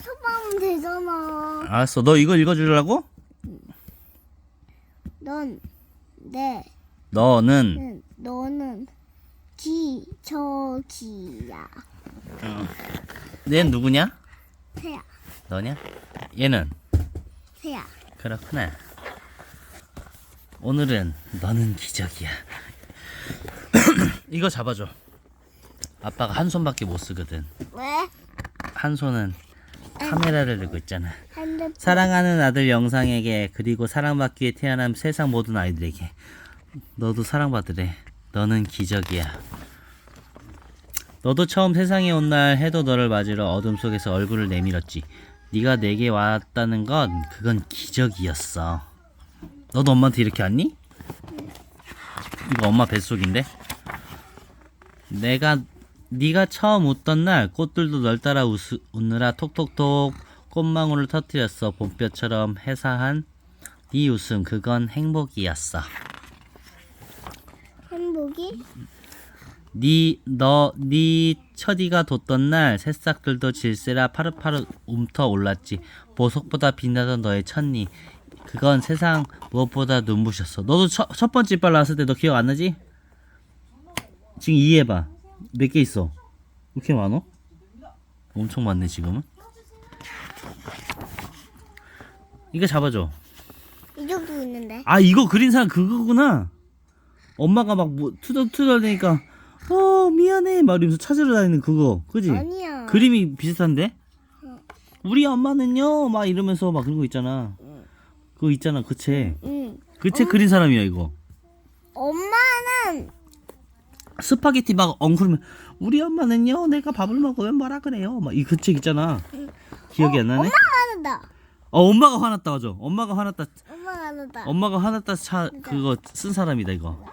소방하면 되잖아. 알았어. 너 이거 읽어주려고? 넌, 네, 너는 는, 너는 기, 저 기야. 얘 누구냐? 새야, 너냐? 얘는 새야. 그렇구나. 오늘은 너는 기적이야. 이거 잡아줘. 아빠가 한 손밖에 못 쓰거든. 왜? 한 손은 카메라를 들고 있잖아. 사랑하는 아들 영상에게 그리고 사랑받기 위해 태어난 세상 모든 아이들에게 너도 사랑받으래. 너는 기적이야. 너도 처음 세상에 온 날 해도 너를 맞으러 어둠 속에서 얼굴을 내밀었지. 네가 내게 왔다는 건 그건 기적이었어. 너도 엄마한테 이렇게 왔니? 이거 엄마 뱃속인데? 내가 네가 처음 웃던 날 꽃들도 널 따라 웃, 웃느라 톡톡톡 꽃망울을 터뜨렸어. 봄볕처럼 해사한 네 웃음 그건 행복이었어. 행복이? 네너네 처디가 돋던 날 새싹들도 질세라 파릇파릇 움터 올랐지. 보석보다 빛나던 너의 첫니. 그건 세상 무엇보다 눈부셨어. 너도 첫, 첫 번째 이빨 나왔을 때 너 기억 안 나지? 지금 이해해봐 몇 개 있어? 이렇게 많어? 엄청 많네 지금은 이거 잡아줘 이 정도 있는데. 아 이거 그린 사람 그거구나 엄마가 막 뭐 투덜투덜대니까 어 미안해 막 이러면서 찾으러 다니는 그거 그지? 아니야. 그림이 비슷한데? 우리 엄마는요 막 이러면서 막 그런 거 있잖아 그거 있잖아 그책 응. 그책 그린 사람이야 이거 엄마는 스파게티 막 엉크르면 우리 엄마는요 내가 밥을 먹으면 뭐라 그래요 막 이 그책 있잖아 기억이 안 나네? 엄마가 화낸다. 어 엄마가 화났다 맞아 엄마가 화났다 엄마가 화낸다. 엄마가 화났다 차 그거 쓴 사람이다 이거.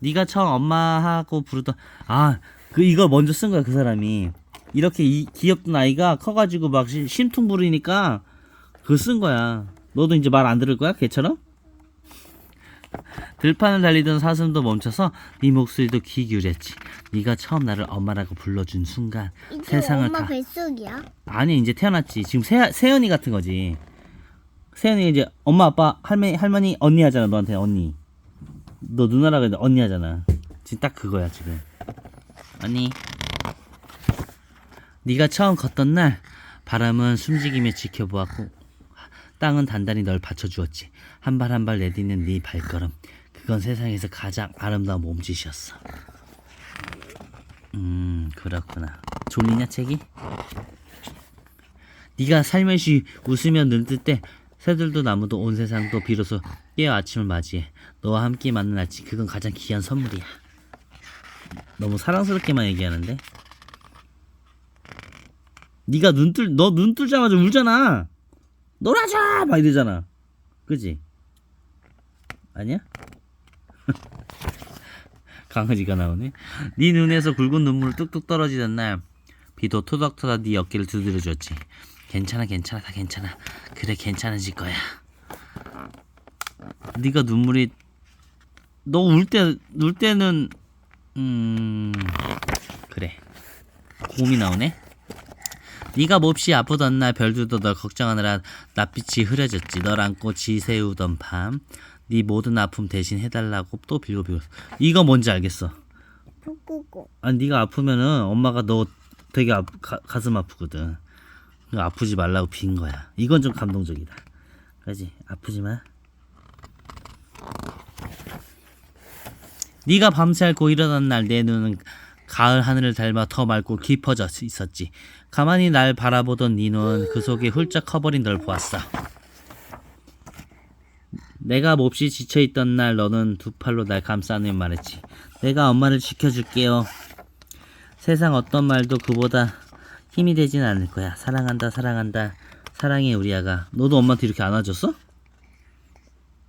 네가 처음 엄마하고 부르던 아 그 이거 먼저 쓴 거야 그 사람이 이렇게 이, 귀엽던 아이가 커가지고 막 심- 심퉁 부리니까 그거 쓴 거야. 너도 이제 말 안 들을 거야 걔처럼? 들판을 달리던 사슴도 멈춰서 네 목소리도 귀 기울였지. 네가 처음 나를 엄마라고 불러준 순간 세상을 엄마 다 뱃속이야. 아니 이제 태어났지. 지금 세, 세연이 같은 거지. 세연이 이제 엄마 아빠 할머니 할머니 언니 하잖아 너한테 언니. 너 누나라고 했는데 언니 하잖아. 지금 딱 그거야 지금. 언니. 네가 처음 걷던 날 바람은 숨지기며 지켜보았고 땅은 단단히 널 받쳐주었지. 한 발 한 발 내딛는 네 발걸음. 그건 세상에서 가장 아름다운 몸짓이었어. 음 그렇구나. 졸리냐 책이? 네가 살며시 웃으며 눈뜰 때 새들도 나무도 온 세상도 비로소 깨어 아침을 맞이해. 너와 함께 맞는 아침 그건 가장 귀한 선물이야. 너무 사랑스럽게만 얘기하는데? 네가 눈뜰 너 눈 뜨자마자 울잖아 놀아줘! 막 이러잖아. 그지? 아니야? 강아지가 나오네. 네 눈에서 굵은 눈물 뚝뚝 떨어지던 날 비도 토닥토닥 네 어깨를 두드려줬지. 괜찮아 괜찮아 다 괜찮아. 그래 괜찮아질 거야. 네가 눈물이 너 울때울 때는 음 그래. 곰이 나오네 네가 몹시 아프던 날 별들도 널 걱정하느라 낯빛이 흐려졌지 널 안고 지새우던 밤 네 모든 아픔 대신 해달라고 또 빌고 빌고 이거 뭔지 알겠어. 아니 네가 아프면은 엄마가 너 되게 아, 가, 가슴 아프거든. 아프지 말라고 빈 거야. 이건 좀 감동적이다. 그지? 아프지 마. 네가 밤새 앓고 일어난 날 내 눈은 가을 하늘을 닮아 더 맑고 깊어져 있었지. 가만히 날 바라보던 네 눈은 그 속에 훌쩍 커버린 널 보았어. 내가 몹시 지쳐있던 날 너는 두 팔로 날 감싸며 말했지. 내가 엄마를 지켜줄게요. 세상 어떤 말도 그보다 힘이 되진 않을 거야. 사랑한다, 사랑한다. 사랑해, 우리 아가. 너도 엄마한테 이렇게 안아줬어?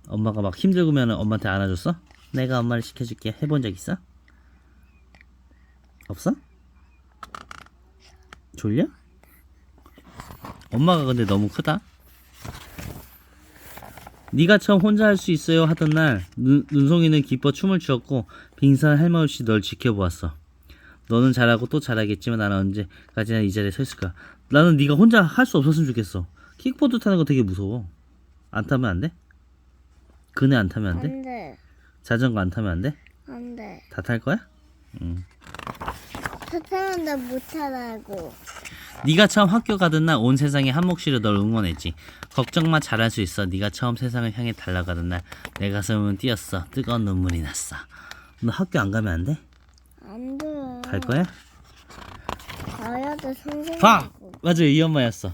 엄마가 막 힘들면 엄마한테 안아줬어? 내가 엄마를 지켜줄게. 해본 적 있어? 없어? 졸려? 엄마가 근데 너무 크다. 네가 처음 혼자 할 수 있어요 하던 날 눈, 눈송이는 기뻐 춤을 추었고 빙산 할말 없이 널 지켜보았어. 너는 잘하고 또 잘하겠지만 나는 언제까지나 이 자리에 서 있을 거야. 나는 네가 혼자 할 수 없었으면 좋겠어. 킥보드 타는 거 되게 무서워. 안 타면 안 돼? 그네 안 타면 안 돼? 안 돼. 자전거 안 타면 안 돼? 안 돼. 다 탈 거야? 응. 사탕은 못 하라고. 네가 처음 학교 가던 날 온 세상이 한 몫이로 널 응원했지. 걱정 마 잘할 수 있어. 네가 처음 세상을 향해 달려가던 날 내 가슴은 뛰었어. 뜨거운 눈물이 났어. 너 학교 안 가면 안 돼? 안 돼. 갈 거야? 가야 돼, 선생님. 봐! 맞아 이 엄마였어.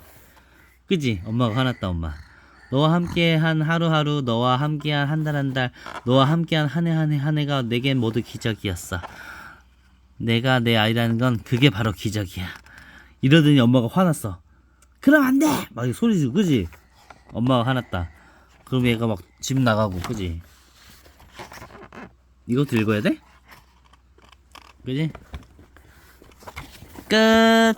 그지? 엄마가 화났다 엄마. 너와 함께한 하루하루, 너와 함께한 한 달 한 달, 너와 함께한 한 해 한 해 한 해가 내겐 모두 기적이었어. 내가 내 아이라는 건 그게 바로 기적이야. 이러더니 엄마가 화났어. 그럼 안 돼! 막 소리 지르고 그지? 엄마가 화났다. 그럼 얘가 막 집 나가고 그지? 이것도 읽어야 돼? 그지? 끝!